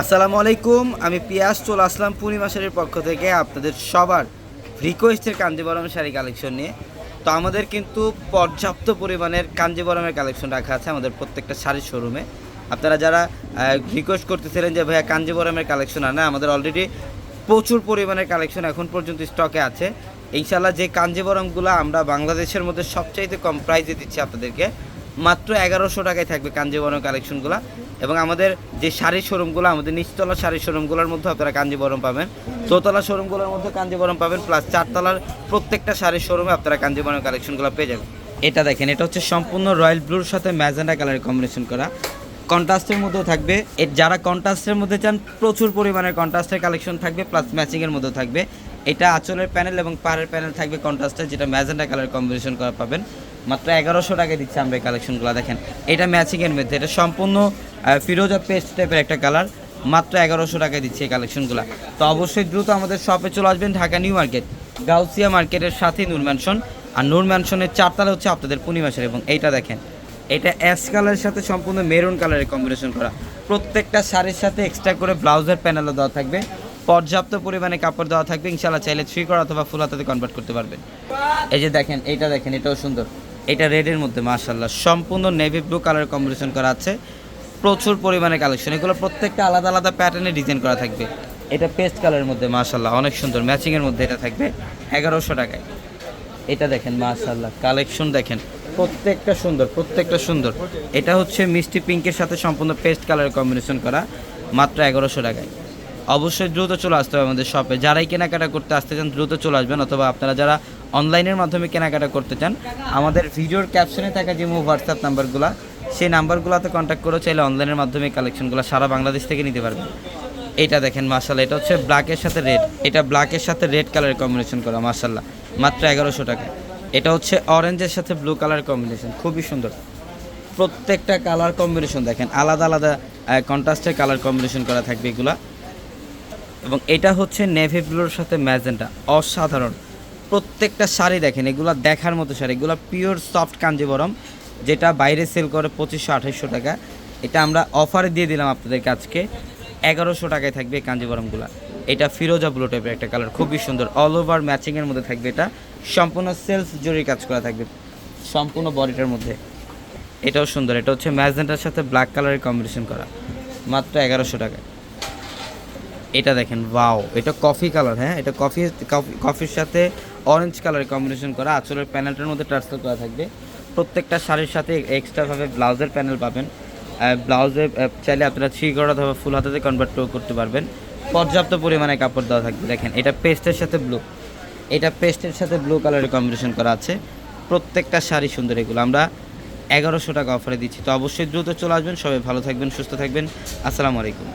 আসসালামু আলাইকুম, আমি পিয়াস, চলে আসলাম পূর্ণিমা শাড়ির পক্ষ থেকে আপনাদের সবার রিকোয়েস্টের কাঞ্জিবরম শাড়ি কালেকশন নিয়ে। তো আমাদের কিন্তু পর্যাপ্ত পরিমাণের কাঞ্জিবরমের কালেকশন রাখা আছে আমাদের প্রত্যেকটা শাড়ির শোরুমে আপনারা যারা রিকোয়েস্ট করতেছিলেন যে, ভাইয়া কাঞ্জিবরমের কালেকশন আনে। আমাদের অলরেডি প্রচুর পরিমাণের কালেকশন এখন পর্যন্ত স্টকে আছে। ইনশাল্লাহ যে কাঞ্জিবরমগুলো আমরা বাংলাদেশের মধ্যে সবচাইতে কম প্রাইসে দিচ্ছি আপনাদেরকে মাত্র এগারোশো টাকায় থাকবে কাঞ্জিবরম কালেকশনগুলো। এবং আমাদের যে শাড়ির শোরুমগুলো, আমাদের নিচতলা শাড়ির শোরুমগুলোর মধ্যে আপনারা কাঞ্জিবরম পাবেন। দোতলা শোরুমগুলোর মধ্যে কাঞ্জিবরম পাবেন প্লাস চারতলার প্রত্যেকটা শাড়ির শোরুমে আপনারা কাঞ্জিবরম কালেকশনগুলো পেয়ে যাবেন। এটা দেখেন, এটা হচ্ছে সম্পূর্ণ রয়্যাল ব্লুর সাথে ম্যাজেন্ডা কালারের কম্বিনেশন করা। কন্ট্রাস্টের মধ্যেও থাকবে। এর যারা কন্ট্রাস্টের মধ্যে চান, প্রচুর পরিমাণের কন্ট্রাস্টের কালেকশন থাকবে প্লাস ম্যাচিংয়ের মধ্যেও থাকবে। এটা আঁচলের প্যানেল এবং পাড়ের প্যানেল থাকবে কন্ট্রাস্টের, যেটা ম্যাজেন্ডা কালার কম্বিনেশন করা পাবেন। মাত্র এগারোশো টাকায় দিচ্ছে আমরা এই কালেকশনগুলো দেখেন, এটা ম্যাচিংয়ের মধ্যে, এটা সম্পূর্ণ ফিরোজা পেস্ট টাইপের একটা কালার মাত্র এগারোশো টাকায় দিচ্ছে এই কালেকশনগুলো তো অবশ্যই দ্রুত আমাদের শপে চলে আসবেন, ঢাকা নিউ মার্কেট, গাউসিয়া মার্কেটের সাথে নূর ম্যানশন আর নূর ম্যানশনের চারতলা হচ্ছে আপনাদের পূর্ণিমাসের এবং এইটা দেখেন, এটা অ্যাশ কালারের সাথে সম্পূর্ণ মেরুন কালারের কম্বিনেশন করা। প্রত্যেকটা শাড়ির সাথে এক্সট্রা করে ব্লাউজের প্যানেলও দেওয়া থাকবে, পর্যাপ্ত পরিমাণে কাপড় দেওয়া থাকবে ইনশাল্লাহ চাইলে থ্রি করা অথবা ফুল হাতাতে কনভার্ট করতে পারবেন। এই যে দেখেন, এইটা দেখেন, এটাও সুন্দর। এটা রেডের মধ্যে মার্শাল্লাহ সম্পূর্ণ নেভি ব্লু কালার কম্বিনেশন করা আছে। প্রচুর পরিমাণে কালেকশন এগুলো প্রত্যেকটা আলাদা আলাদা প্যাটার্নে ডিজাইন করা থাকবে। এটা পেস্ট কালারের মধ্যে মার্শাল্লাহ অনেক সুন্দর। ম্যাচিংয়ের মধ্যে এটা থাকবে এগারোশো টাকায়। এটা দেখেন মাশাল্লাহ কালেকশন দেখেন। প্রত্যেকটা সুন্দর প্রত্যেকটা সুন্দর। এটা হচ্ছে মিষ্টি পিঙ্কের সাথে সম্পূর্ণ পেস্ট কালার কম্বিনেশন করা, মাত্র এগারোশো টাকায়। অবশ্যই দ্রুত চলে আসতে হবে আমাদের শপে যারাই কেনাকাটা করতে আসতে চান, দ্রুত চলে আসবেন। অথবা আপনারা যারা অনলাইনের মাধ্যমে কেনাকাটা করতে চান, আমাদের ভিডিওর ক্যাপশনে থাকা যে হোয়াটসঅ্যাপ নাম্বারগুলো সেই নাম্বারগুলোতে কন্ট্যাক্ট করে, চাইলে অনলাইনের মাধ্যমে কালেকশনগুলো সারা বাংলাদেশ থেকে নিতে পারবেন এটা দেখেন মার্শাল্লাহ এটা হচ্ছে ব্ল্যাকের সাথে রেড এটা ব্ল্যাকের সাথে রেড কালারের কম্বিনেশন করা মার্শাল্লাহ মাত্র এগারোশো টাকা এটা হচ্ছে অরেঞ্জের সাথে ব্লু কালার কম্বিনেশন খুবই সুন্দর। প্রত্যেকটা কালার কম্বিনেশন দেখেন, আলাদা আলাদা কন্ট্রাস্টের কালার কম্বিনেশন করা থাকবে এগুলা। এবং এটা হচ্ছে নেভি ব্লুর সাথে ম্যাজেন্টা অসাধারণ। প্রত্যেকটা শাড়ি দেখেন, এগুলো দেখার মতো শাড়ি। এগুলো পিওর সফট কাঞ্জিবরম, যেটা বাইরে সেল করে পঁচিশশো, আঠাইশশো টাকা। এটা আমরা অফারে দিয়ে দিলাম আপনাদেরকে আজকে। এগারোশো টাকায় থাকবে এই কাঞ্জিবরমগুলো। এটা ফিরোজা ব্লু টাইপের একটা কালার খুবই সুন্দর। অল ওভার ম্যাচিংয়ের মধ্যে থাকবে এটা। সম্পূর্ণ সেলস জরির কাজ করা থাকবে সম্পূর্ণ বডিটার মধ্যে। এটাও সুন্দর, এটা হচ্ছে ম্যাজেন্টার সাথে ব্ল্যাক কালারের কম্বিনেশন করা। মাত্র এগারোশো টাকায়। এটা দেখেন ওয়াও এটা কফি কালার হ্যাঁ? এটা কফি কফি- কফির সাথে অরেঞ্জ কালারের কম্বিনেশন করা, আঁচলের প্যানেলটার মধ্যে ট্রান্সফার করা থাকবে। প্রত্যেকটা শাড়ির সাথে এক্সট্রাভাবে ব্লাউজের প্যানেল পাবেন। ব্লাউজে চাইলে আপনারা থ্রি করা অথবা ফুল হাতাতে কনভার্ট করতে পারবেন। পর্যাপ্ত পরিমাণে কাপড় দেওয়া থাকবে। দেখেন, এটা পেস্টের সাথে ব্লু এটা পেস্টের সাথে ব্লু কালারের কম্বিনেশন করা আছে। প্রত্যেকটা শাড়ি সুন্দর এগুলো। আমরা এগারোশো টাকা অফারে দিচ্ছি। তো অবশ্যই দ্রুত চলে আসবেন। সবাই ভালো থাকবেন, সুস্থ থাকবেন। আসসালামু আলাইকুম।